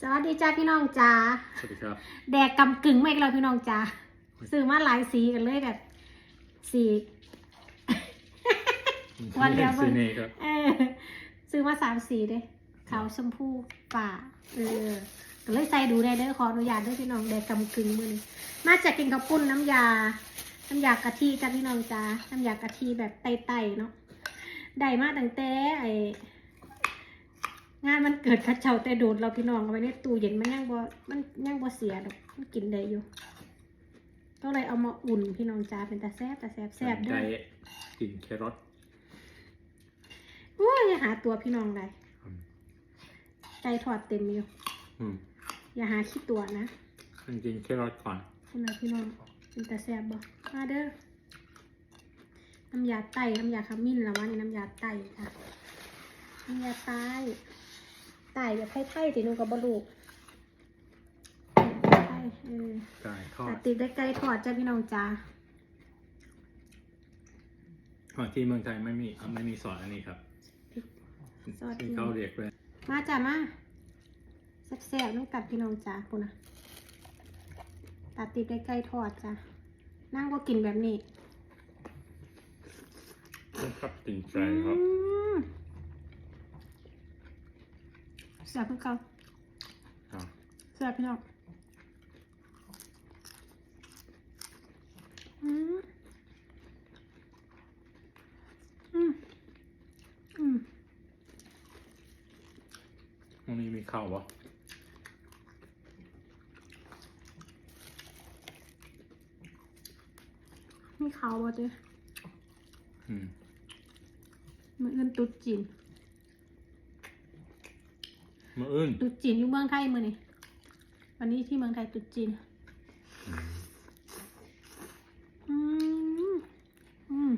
สวัสดีจ้าพี่น้องจ้าสวัสดีครับ แดกกำกึ่งไม่กันเราพี่น้องจ้าซื้อมาหลายสีกันเลยแบบสีวันเดียวซีเน่ครับเออซื้อมาสามสีเด้ขาวชมพูป่าเออก็เลยใส่ดูได้เด้อขออนุญาตด้วยพี่น้องแดกกำกึ่งมือนี้มาจากกินข้าวปุ้นน้ำยา น้ำยากะทิจ้าพี่น้องจ้าน้ำยากะทิแบบไต่ๆเนาะได้มาตั้งแต่ไอ งานมันเกิดเข้าเจ้าแต่โดดเราพี่น้องเอาไว้ในตู้เย็นมันยังบ่มันยังบ่เสียดอกมันกินได้อยู่ ก็เลยเอามาอุ่นพี่น้องจ้าเป็นตาแซ่บตาแซ่บแซ่บด้ไก่วยกินแครอทโอ้ยอย่าหาตัวพี่น้องได้อืมใจถอดเต็มอยู่อืมอย่าหาขี้ตัวนะฉันกินแครอทก่อนคุณนะพี่น้องเป็นตาแซ่บบ่มาเด้อน้ำยาไต้น้ำยาขมิ้นแล้ววะนี่น้ำยาไต้ค่ะน้ำยาไต้ ไต้แบบไทยๆติหนูกับบลูกไต้เออไก่ทอตัดดติดได้ไก่ทอดจ้าพี่น้องจ้าอ๋อที่เมืองไทยไม่มีอะไม่มีซอสอันนี้ครับซอสที่ที่เขาเรียกเลยมาจ้ามาแซ่บๆน้องกัดพี่น้องจ้าคุณนะตัดติดได้ไก่ทอดจ้านั่งก็กินแบบนี้ ครับตินใจครับ อืม แซ่บเพื่อเขาอะแซ่บพี่น้องอืมอืมอืมตรงนี้มีข้าววะมีเขาบ่เด้ออืม มืออื่นตุ๊ดจีน มะอื่น ตุ๊ดจีนอยู่เมืองไทยมือนี่วันนี้ที่เมืองไทยตุ๊ดจีนอืมอืม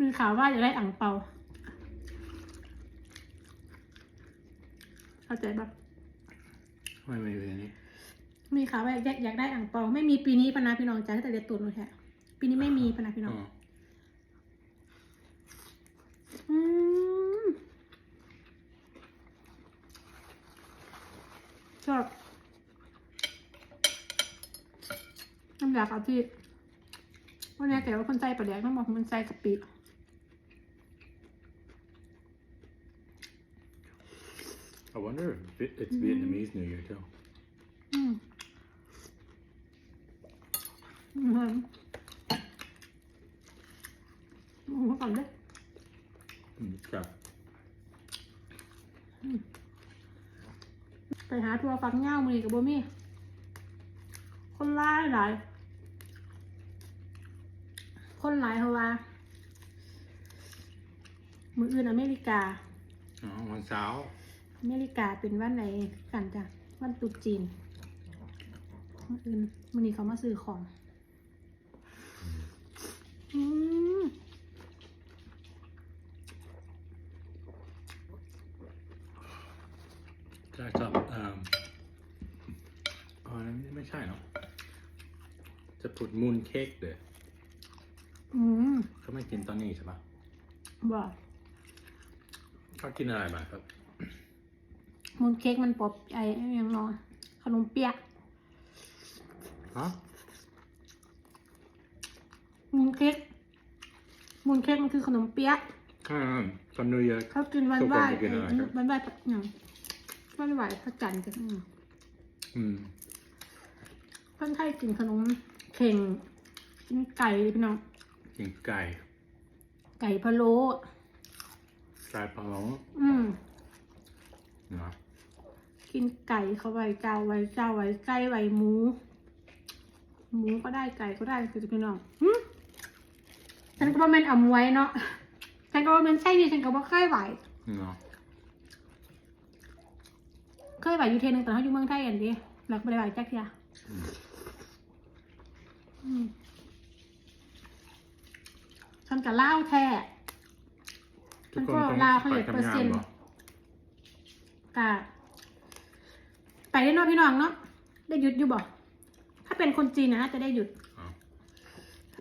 มีข่าวว่าจะได้อ่างเปาเข้าใจปะไม่ไม่เป็นนี้ มีข่าวว่าอยากอยากได้อ่างเปาไม่มีปีนี้พะนาพี่น้องจ้าแต่เด็ดตุนเลยแท้ปีนี้ไม่มีพะนาพี่น้องอ๋ออืมชอบน้ำยาเอาที่วันนี้แต่ว่าคนใจประเดี๋ยวต้องบอกมันใจกับปี I wonder if it- it's Vietnamese New Year too อืม อืมอืมก่อนเด้ออืมครับไปหาทัวร์ฟักเง่ามือกับโบมี่คนร้ายหลายคนหลายเพราะว่ามืออื่นอเมริกาอ๋อวันเสาร์อเมริกาเป็นวันไหนกันจ้ะวันตรุษจีนมืออื่นมันนี้เขามาซื้อของอืม ใช่ครับอ่าอ๋อนั่นไม่ใช่เนาะจะผุดมูนเค้กเด้ออืมเขาไม่กินตอนนี้ใช่ปะบอกเขากินอะไรมาครับ มูนเค้กมันปอบไอ้ไอ้หยังเนอนขนมเปี๊ยะฮะ มูนเค้กมูนเค้กมันคือขนมเปี๊ยะอ่าตอนนิวเยียร์เขากินวันไหว้ทุกคนจะกินอะไรครับ วันไหว้อย่างวันไหว้พระจันทร์กันอืมอืมเพิ่นไทยกินขนมเข่งกินไก่พี่น้องกินไก่ไก่พะโล้ไก่ปลาหลงอืม เนาะกินไก่เขาไว้เจ้าไว้เจ้าไว้ไก่ไว้หมู หมูก็ได้ไก่ก็ได้คือพี่น้องหึ ฉันก็ว่าแมันเอามวยเนาะฉันก็ว่าแมันใช่ดิฉันก็ว่าเคยไหวเนาะเคยไหวอยู่เทยนึงแต่เขาอยู่เมืองไทยอันเดียวหลักไปไหวจักเทียอืมอืมฉันกับเล่าวแท้ทุกคนมันก็ต้องลาวเขาไปเรียกทำเปอร์งาเซ็นนต์บ่กะไปได้เนาะพี่น้องเนาะได้หยุดอยู่บ่ไผถ้าเป็นคนจีนนะน่าจะได้หยุดอ๋อถ้า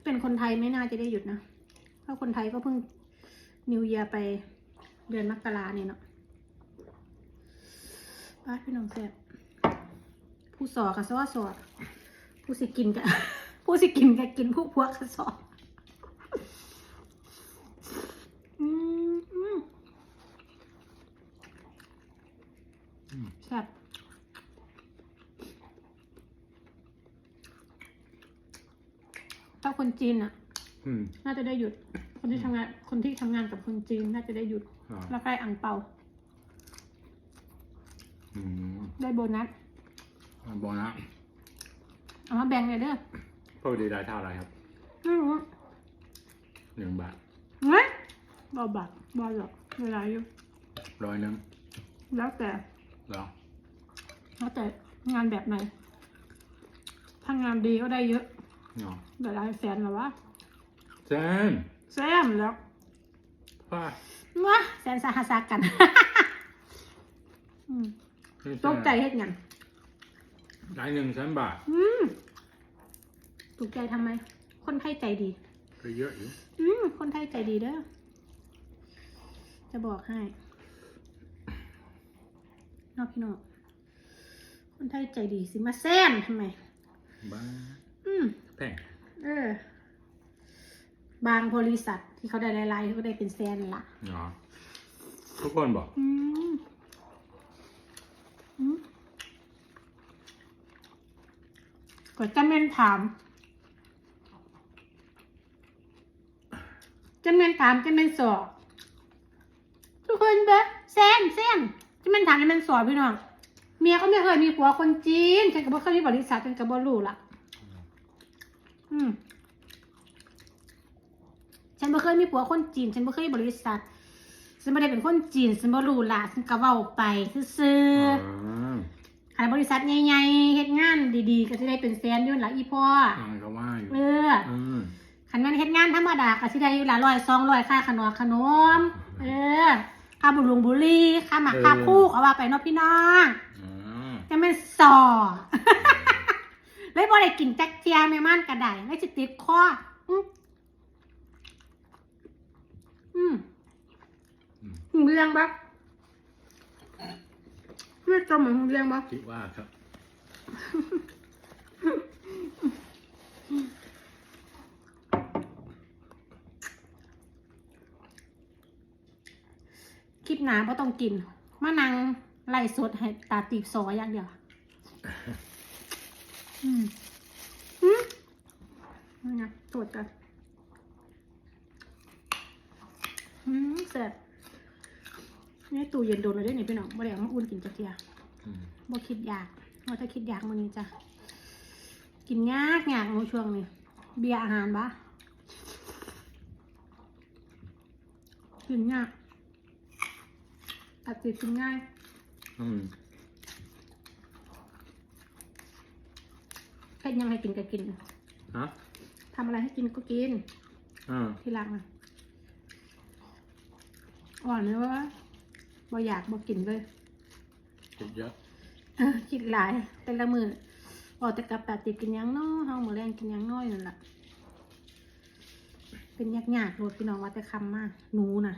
เป็นคนไทยไม่น่าจะได้หยุดนะ เพราะคนไทยก็เพิ่งนิวเยียไปเดือนมกราเนี่ยเนาะป้าพี่น้องแซ่บผู้สอกับซอสอดผู้สิกินกับผู้สิกินกับกินผู้พวกกับสออืมอืมอืมแซ่บาคนจีนอะ อืม น่าจะได้หยุด คนที่ทำงาน คนที่ทำงานกับคนจีนน่าจะได้หยุดอ๋อแล้วได้อ่างเปาอืมได้โบนัสโบนัสเอามาแบ่งเลยเด้อ ปกติได้เท่าไหรครับไม่รู้หนึ่งบาทเฮ้ยบอบักบอหรอกเวลาอยู่ ร้อยหนึ่งแล้วแต่แล้วแล้วแต่งานแบบไหน ถ้างานดีก็ได้เยอะ เนาะเดี๋ยวหลายแสนหรอวะแซนแซมแล้วป้าว้าแสนสาหัสากันอืมตกใจเฮ็ดหยังได้หนึ่งแสนบาท อืมตกใจทำไม คนไทยใจดีก็เยอะอยู่ อืมคนไทยใจดีเด้อ จะบอกให้นอกพี่น้องคนไทยใจดีสิมาแซมทำไมบ้าอืมแพ งเออ บางบริษัทที่เขาได้รายๆเขาก็ได้เป็นแสนละเนาะทุกคนบอกอืมอืมก็จะเมนถาม จะเมนถามจะเมนสอบ ทุกคนเด้อแซมแซมจะเมนถามจะเมนสอบพี่น้องเมียก็ไม่เคยมีผัวคนจีนฉันก็บ่เคยมีบริษัทฉันก็บ่รู้ละ อืมฉันบ่เคยมีผัวคนจีน ฉันบ่เคยมีบริษัท ฉันไม่ได้เป็นคนจีน ฉันบ่รู้ล่ะฉันก็เว้าไปซื่ออ๋อๆคันบริษัทใหญ่ๆเฮ็ดงานดีๆ ก็สิได้เป็นแสนอยู่ล่ะอีพ่ออ่าก็ว่าอยู่เอออืมคันแม่นเฮ็ดงานธรรมดาก็สิได้อยู่ละร้อยสองร้อยค่าขนมขนม เออค่าบุรุงบุรีค่าหมักค่าคู่ก็ว่าไปเนาะพี่น้องอ๋อจะเป็นสอ เลยบ่ได้กินแจ็คเทียแม่ม่านกระไดเลยสิติดคออืมอืมอืมหูเรียงปะเลือดจมเหมือนหูเรียงปะคิดว่าครับคลิปหนาเพราะต้องกินมะนางไล่สดให้ตาตีบซออย่างเดียว อืมอืมนี่ไงตรวจกันอืมเสร็จนี่ตู้เย็นโดนเลยได้ไหนพี่น้องบ่ได้เอามาอุ่นกินจักเทียบ่คิดอยากว่าถ้าคิดอยากมื้อนี้จ้ะกินยากยากในช่วงนี้ เบียร์อาหารปะกินยากตัดติดกินง่าย อืม แค่ยังให้กินก็กินฮะทำอะไรให้กินก็กิน อ่าที่รักนะอ่อนเลยวะบ่อยากบ่กินเลยคิดเยอะเออคิดหลาย แต่ละมือออกแต่กับตัดติดกินหยังน้อเฮามื้อแรงกินหยังน้อยนั่นล่ะเป็นยากยากๆโลดพี่น้องว่าแต่คำมากหนูน่ะ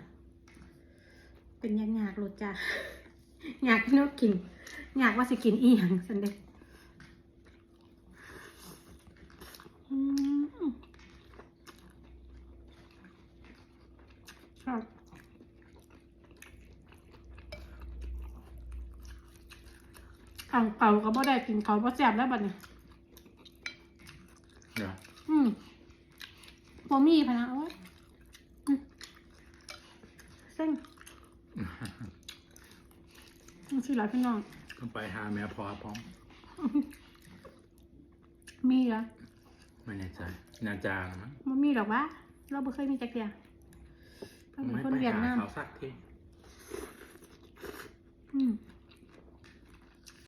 เป็นยากยากๆโลดจ้ะ อยากกินแล้วกินอยากว่าสิกินอีหยังสันเด็ อืมชอบอ่างเป่าก็บ่ได้กินเขาบ่แซ่บแล้วบัดนี้เดี๋ยวอืมบะมี่พะนะโอ้ยอืมเส้นนี่คือหลายพี่น้อง ต้องไปหาแม่พอพร้อม มีเหรอ ไม่แน่ใจนาจาหรือมั้งบะมี่หรอกวะเราไม่เคยมีจักเดียเราเป็นไม่คนไปเวียดหานามเขาสักทีอืม